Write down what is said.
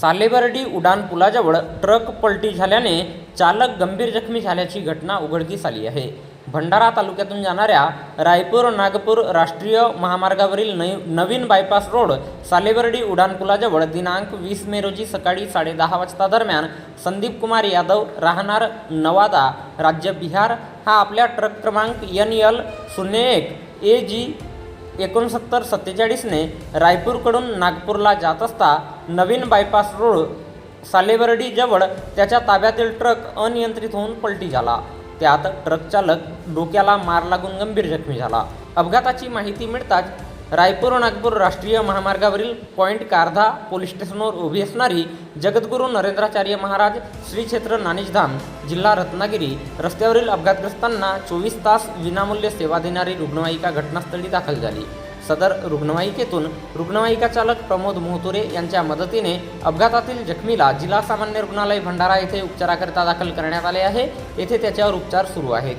सालेबर्डी उड्डाणपुलाजवळ truck पलटी झाल्याने चालक गंभीर जखमी झाल्याची घटना उघडकीस आली आहे. भंडारा तालुक्यातून जाणाऱ्या रायपूर नागपूर राष्ट्रीय महामार्गावरील नई नवीन बायपास रोड सालेबर्डी उड्डाणपुलाजवळ दिनांक वीस मे रोजी सकाळी साडेदहा वाजता दरम्यान संदीप कुमार यादव राहणार नवादा राज्य बिहार हा आपल्या ट्रक क्रमांक एन यल शून्य एक ए जी एकोणसत्तर सत्तेचाळीसने रायपूरकडून नागपूरला जात असता नवीन बायपास रोड सालेबर्डीजवळ त्याच्या ताब्यातील ट्रक अनियंत्रित होऊन पलटी झाला. त्यात ट्रक चालक डोक्याला मार लागून गंभीर जखमी झाला. अपघाताची माहिती मिळताच रायपूर नागपूर राष्ट्रीय महामार्गावरील पॉईंट कारधा पोलीस स्टेशनवर उभी असणारी जगद्गुरू नरेंद्राचार्य महाराज श्री क्षेत्र नाणेशधाम जिल्हा रत्नागिरी रस्त्यावरील अपघातग्रस्तांना चोवीस तास विनामूल्य सेवा देणारी रुग्णवाहिका घटनास्थळी दाखल झाली. सदर रुग्णवाहिकेतून रुग्णवाहिका चालक प्रमोद मोहतुरे यांच्या मदतीने अपघातातील जखमीला जिल्हा सामान्य रुग्णालय भंडारा येथे उपचाराकरिता दाखल करण्यात आले आहे. येथे त्याच्यावर उपचार सुरू आहेत.